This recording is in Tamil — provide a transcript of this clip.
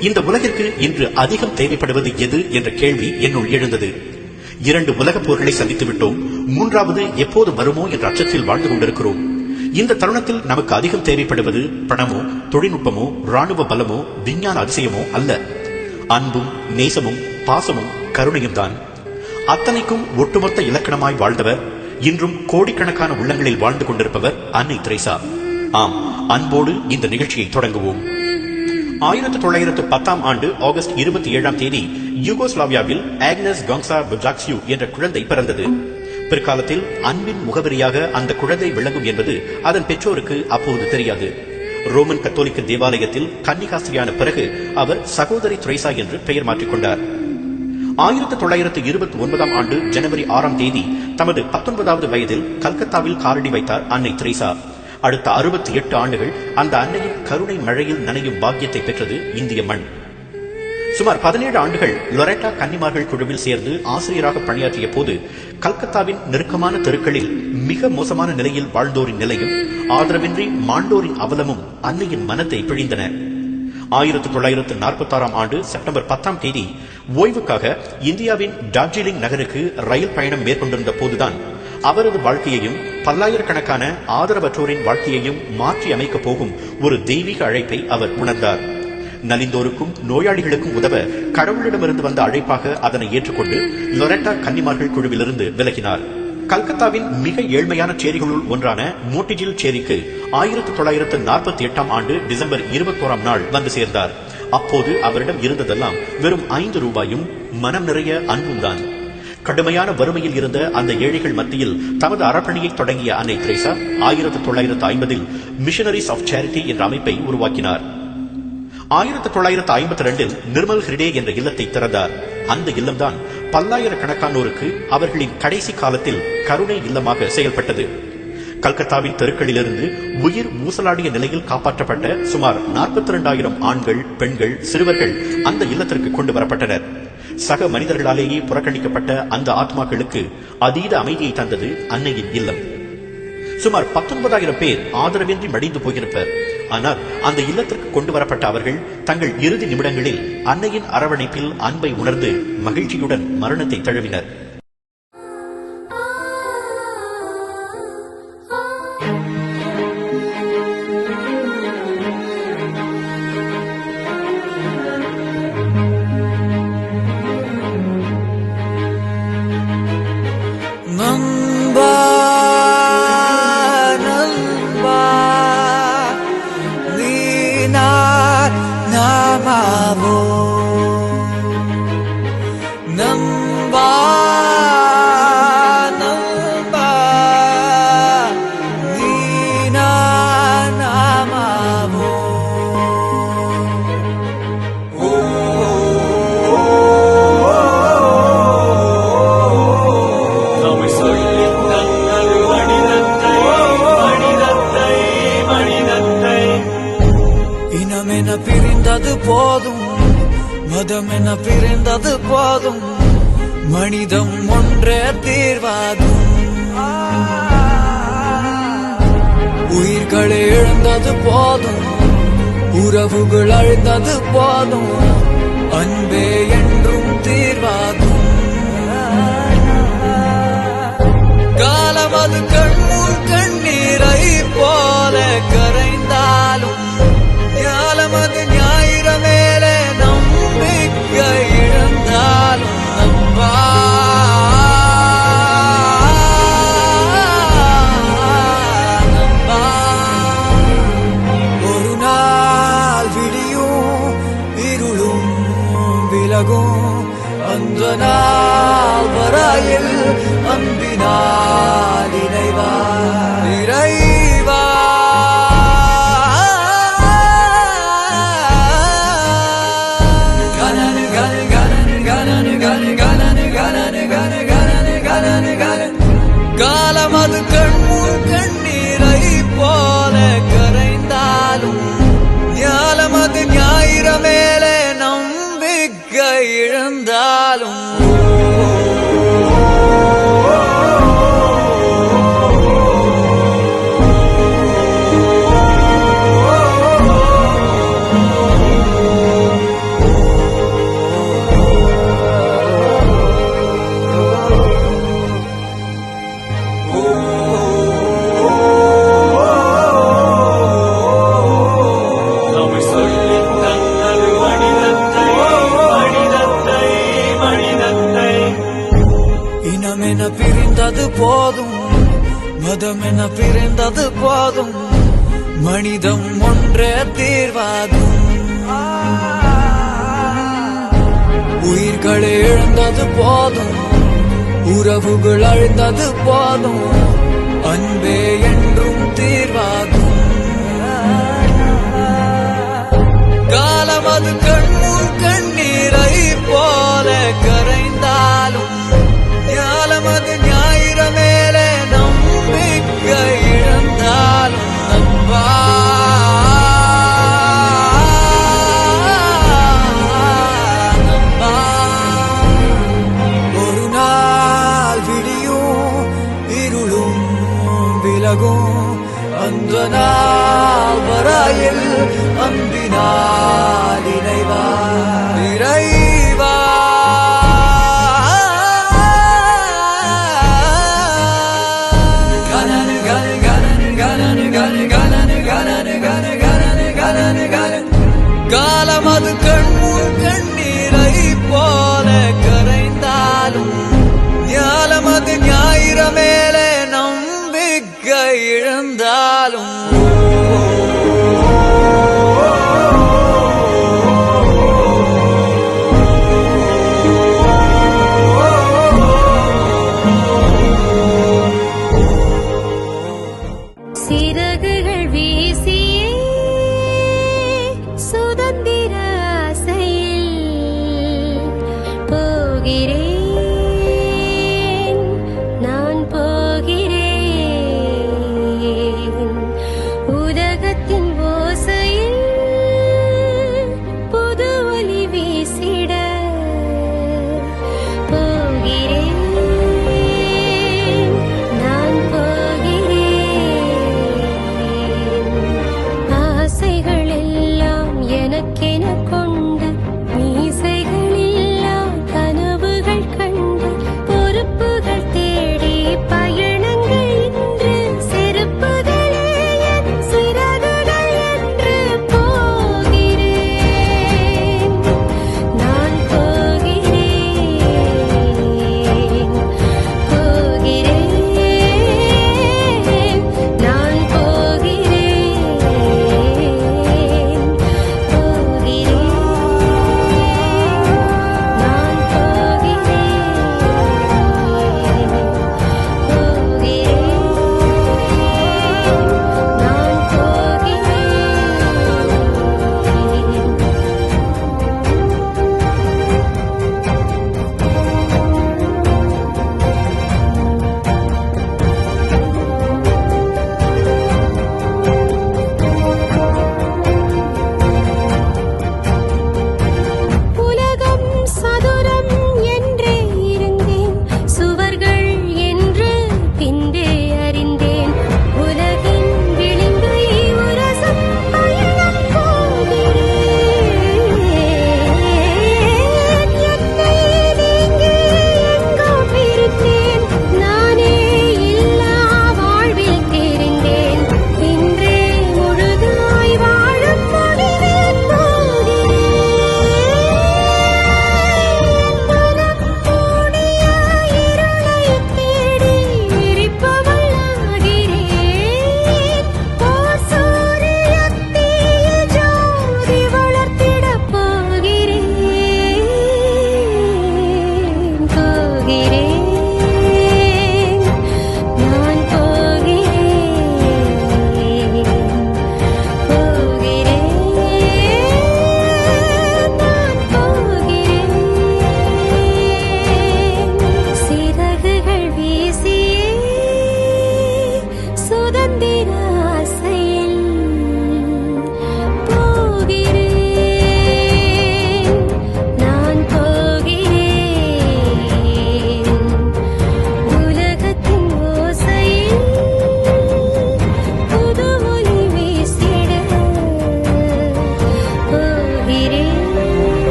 இந்த உலகிற்கு இன்று அதிகம் தேவைப்படுவது எது என்ற கேள்வி என்னுள் எழுந்தது. இரண்டு உலகப் போர்களை சந்தித்து விட்டோம் மூன்றாவது எப்போது வருமோ என்ற அச்சத்தில் வாழ்ந்து கொண்டிருக்கிறோம். இந்த தருணத்தில் நமக்கு அதிகம் தேவைப்படுவது பணமோ தொழில்நுட்பமோ ராணுவ பலமோ விஞ்ஞான அதிசயமோ அல்ல. அன்பும் நேசமும் பாசமும் கருணையும் தான். அத்தனைக்கும் ஒட்டுமொத்த இலக்கணமாய் வாழ்ந்தவர் இன்றும் கோடிக்கணக்கான உள்ளங்களில் வாழ்ந்து கொண்டிருப்பவர் அன்னை திரேசா. ஆம் அன்போடு இந்த நிகழ்ச்சியை தொடங்குவோம். ஆயிரத்து தொள்ளாயிரத்து பத்தாம் ஆண்டு ஆகஸ்ட் இருபத்தி ஏழாம் தேதி யூகோஸ்லாவியாவில் ஆக்னஸ் கங்ஸா புஜாக்சியூ என்ற குழந்தை பிறந்தது. பிற்காலத்தில் அன்பின் முகவரியாக அந்த குழந்தை விளங்கும் என்பது அதன் பெற்றோருக்கு அப்போது தெரியாது. ரோமன் கத்தோலிக்க தேவாலயத்தில் கன்னிகாஸ்திரியான பிறகு அவர் சகோதரி துரைசா என்று பெயர் மாற்றிக்கொண்டார் ஆயிரத்து தொள்ளாயிரத்து இருபத்தி ஒன்பதாம் ஆண்டு ஜனவரி ஆறாம் தேதி தமது பத்தொன்பதாவது வயதில் கல்கத்தாவில் காலடி வைத்தார் அன்னை திரேசா. அடுத்த அறுபத்தி எட்டு ஆண்டுகள் அந்த அன்னையின் கருணை மழையில் நனையும் பாக்கியத்தை பெற்றது இந்திய மண். சுமார் பதினேழு ஆண்டுகள் லொரெட்டா கன்னிமார்கள் குழுவில் சேர்ந்து ஆசிரியராக பணியாற்றிய போது கல்கத்தாவின் நெருக்கமான தெருக்களில் மிக மோசமான நிலையில் வாழ்ந்தோரின் நிலையும் ஆதரவின்றி மாண்டோரின் அவலமும் அன்னையின் மனத்தை பிழிந்தன. ஆயிரத்தி தொள்ளாயிரத்து நாற்பத்தாறாம் ஆண்டு செப்டம்பர் பத்தாம் தேதி ஓய்வுக்காக இந்தியாவின் டார்ஜிலிங் நகருக்கு ரயில் பயணம் மேற்கொண்டிருந்த போதுதான் அவரது வாழ்க்கையையும் பல்லாயிரக்கணக்கான ஆதரவற்றோரின் வாழ்க்கையையும் மாற்றி அமைக்கப் போகும் ஒரு தெய்வீக அழைப்பை அவர் உணர்ந்தார். நலிந்தோருக்கும் நோயாளிகளுக்கும் உதவ கடவுளிடமிருந்து வந்த அழைப்பாக அதனை ஏற்றுக்கொண்டு லொரெட்டா கன்னிமார்கள் குழுவிலிருந்து விலகினார். கல்கத்தாவின் மிக ஏழ்மையான சேரிகளுள் ஒன்றான மோட்டிஜில் சேரிக்கு ஆயிரத்தி தொள்ளாயிரத்து நாற்பத்தி எட்டாம் ஆண்டு டிசம்பர் இருபத்தோராம் நாள் வந்து சேர்ந்தார். அப்போது அவரிடம் இருந்ததெல்லாம் வெறும் ஐந்து ரூபாயும் மனம் நிறைய அன்பும் தான் கடுமையான வறுமையில் இருந்த அந்த ஏழைகள் மத்தியில் தமது அறப்பணியை தொடங்கிய அன்னை திரேசா ஆயிரத்தி தொள்ளாயிரத்து ஐம்பதில் மிஷனரிஸ் ஆஃப் சேரிட்டி என்ற அமைப்பை உருவாக்கினார். ஆயிரத்தி தொள்ளாயிரத்து ஐம்பத்தி ரெண்டில் நிர்மல் ஹிரிடே என்ற இல்லத்தை திறந்தார். அந்த இல்லம்தான் பல்லாயிரக்கணக்கானோருக்கு அவர்களின் கடைசி காலத்தில் கருணை இல்லமாக செயல்பட்டது. கல்கத்தாவின் தெருக்களிலிருந்து உயிர் ஊசலாடிய நிலையில் காப்பாற்றப்பட்ட சுமார் நாற்பத்தி இரண்டாயிரம் ஆண்கள் பெண்கள் சிறுவர்கள் அந்த இல்லத்திற்கு கொண்டு வரப்பட்டனர். சக மனிதர்களாலேயே புறக்கணிக்கப்பட்ட அந்த ஆத்மாக்களுக்கு அதீத அமைதியை தந்தது அன்னையின் இல்லம். சுமார் பத்தொன்பதாயிரம் பேர் ஆதரவின்றி மடிந்து போயிருப்பர். ஆனால் அந்த இல்லத்திற்கு கொண்டு வரப்பட்ட அவர்கள் தங்கள் இறுதி நிமிடங்களில் அன்னையின் அரவணைப்பில் அன்பை உணர்ந்து மகிழ்ச்சியுடன் மரணத்தை தழுவினர். நம்மை பிரிந்தது போதும் மதமென பிரிந்தது போதும் மனிதம் ஒன்றே தீர்வாதும் உயிர்களை இழந்தது போதும் உறவுகள் அழிந்தது போதும் அன்பே என்றும் தீர்வாகும். காலம் அது கண்முன் கண்ணீரை போல கரைந்து விலகும் அந்த நாள் வரையில் அன்பினால் இணைவார். மதமென பிரிந்தது போதும். மதமென பிரிந்தது போதும். மனிதம் ஒன்றே தீர்வாகும். உயிர்களை இழந்தது போதும். உறவுகள் அழிந்தது போதும். அன்பே என்றும் தீர்வாகும். காலம் அது கண்ணீரை போல